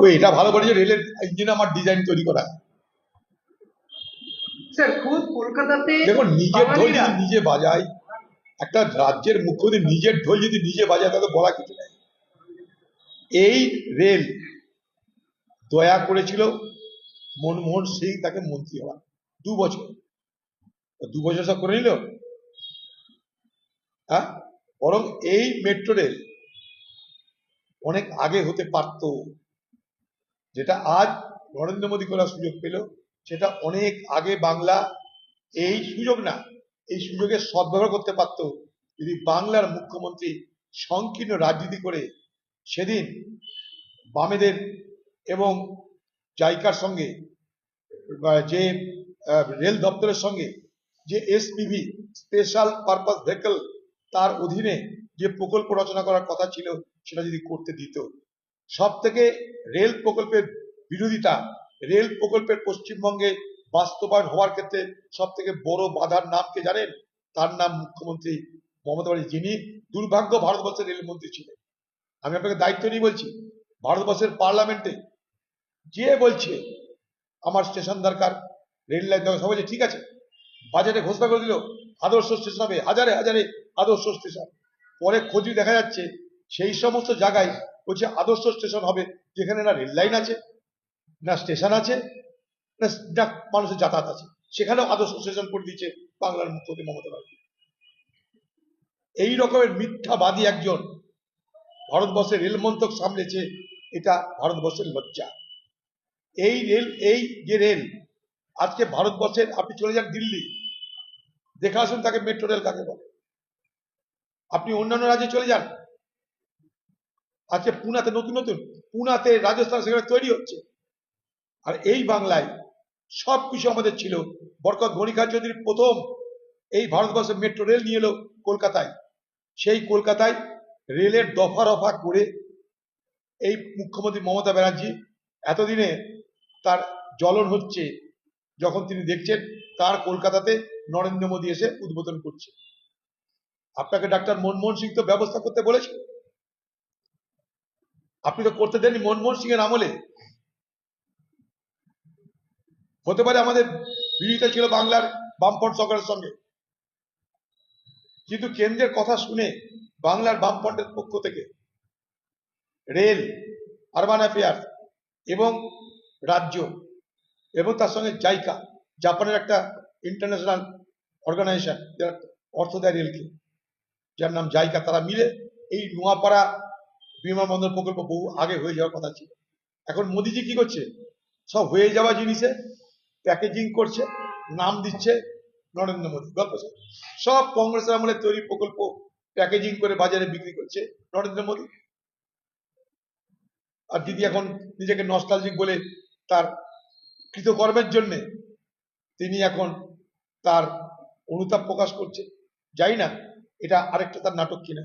ও এটা ভালো বলেছে রেলের ইঞ্জিন আমার ডিজাইন তৈরি করা। দেখুন নিজের ঢোল যদি নিজে বাজায় একটা রাজ্যের মুখ্যমন্ত্রী নিজের ঢোল যদি নিজে বাজায় তাহলে বলা কিছু নেই। এই রেল দয়া করেছিল মনমোহন সিং তাকে মন্ত্রী হওয়ার। দু বছর। দু বছর সব করে নিল? হ্যাঁ? বরং এই মেট্রো রেল অনেক আগে হতে পারত। যেটা আজ নরেন্দ্র মোদী করার সুযোগ পেল, সেটা অনেক আগে বাংলা এই সুযোগ না, এই সুযোগের সদ্ব্যবহার করতে পারত। যদি বাংলার মুখ্যমন্ত্রী সংকীর্ণ রাজনীতি করে, সেদিন বামেদের এবং জাইকার সঙ্গে যে রেল দপ্তরের সঙ্গে যে এসপিভি, স্পেশাল পারপাস ভেহিকল, তার অধীনে যে প্রকল্প রচনা করার কথা ছিল, সেটা যদি করতে দিত। সব থেকে রেল প্রকল্পের বিরোধিতা, রেল প্রকল্পের পশ্চিমবঙ্গে বাস্তবায়ন হওয়ার ক্ষেত্রে সব থেকে বড় বাধার নাম কে জানেন? তার নাম মুখ্যমন্ত্রী মমতা ব্যানার্জি। যিনি দুর্ভাগ্য ভারতবর্ষের রেলমন্ত্রী ছিলেন। আমি আপনাকে দায়িত্ব নিয়ে বলছি, ভারতবর্ষের পার্লামেন্টে যে বলছে, আমার স্টেশন দরকার, রেল লাইন দরকার, সবাই ঠিক আছে, বাজেটে ঘোষণা করে দিল, আদর্শ স্টেশন হবে, হাজারে হাজারে আদর্শ স্টেশন। পরে খোঁজই দেখা যাচ্ছে সেই সমস্ত জায়গায় বলছে আদর্শ স্টেশন হবে, যেখানে না রেল লাইন আছে, না স্টেশন আছে, না না মানুষের যাতায়াত আছে। সেখানেও আদর্শ স্টেশন করে দিচ্ছে বাংলার মুখ্যমন্ত্রী মমতা ব্যানার্জি। এই রকমের মিথ্যাবাদী একজন ভারতবর্ষের রেল মন্ত্রক সামলেছে, এটা ভারতবর্ষের লজ্জা। এই রেল, এই যে রেল, আজকে ভারতবর্ষের, আপনি চলে যান দিল্লি, দেখে আসুন তাকে মেট্রো রেল কাকে বলে। আপনি অন্যান্য রাজ্যে চলে যান। আজকে পুনাতে নতুন নতুন, পুনাতে রাজস্থান সেখানে তৈরি হচ্ছে। আর এই বাংলায় সব কিছু আমাদের ছিল। বরকত গণিকা চৌধুরী প্রথম এই ভারতবর্ষের মেট্রো রেল নিয়ে এলো কলকাতায়। সেই কলকাতায় রেলের দফা রফা করে এই মুখ্যমন্ত্রী মমতা ব্যানার্জি এতদিনে তার জ্বলন হচ্ছে, যখন তিনি দেখছেন তার কলকাতাতে নরেন্দ্র মোদী এসে উদ্বোধন করছে। আপনাকে ডাক্তার মনমোহন সিং তো ব্যবস্থা করতে বলেছে। আপনি তো করতে দেননি মনমোহন সিং এর আমলে। হতে পারে আমাদের বিরোধিতা ছিল বাংলার বামফ্রন্ট সরকারের সঙ্গে। কিন্তু কেন্দ্রের কথা শুনে বাংলার বামফ্রন্টের পক্ষ থেকে রেল, আরবান অ্যাফেয়ার এবং রাজ্য এবং তার সঙ্গে জাইকা, জাপানের একটা ইন্টারন্যাশনাল অর্গানাইজেশন, যারা অর্থ দেয় রেলকে। যার নাম জাইকা, তারা মিলে এই নোয়াপাড়া বিমানবন্দর প্রকল্প বহু আগে হয়ে যাওয়ার কথা ছিল। এখন মোদিজি কি করছে? সব হয়ে যাওয়া জিনিসে প্যাকেজিং করছে, নাম দিচ্ছে নরেন্দ্র মোদী, গল্প। সব কংগ্রেসের আমলে তৈরি প্রকল্প প্যাকেজিং করে বাজারে বিক্রি করছে নরেন্দ্র মোদী। আর দিদি এখন নিজেকে নস্টালজিক বলে তার কৃতকর্মের জন্য তিনি এখন তার অনুতাপ প্রকাশ করছে। যাই না এটা আরেকটা তার নাটক কিনা?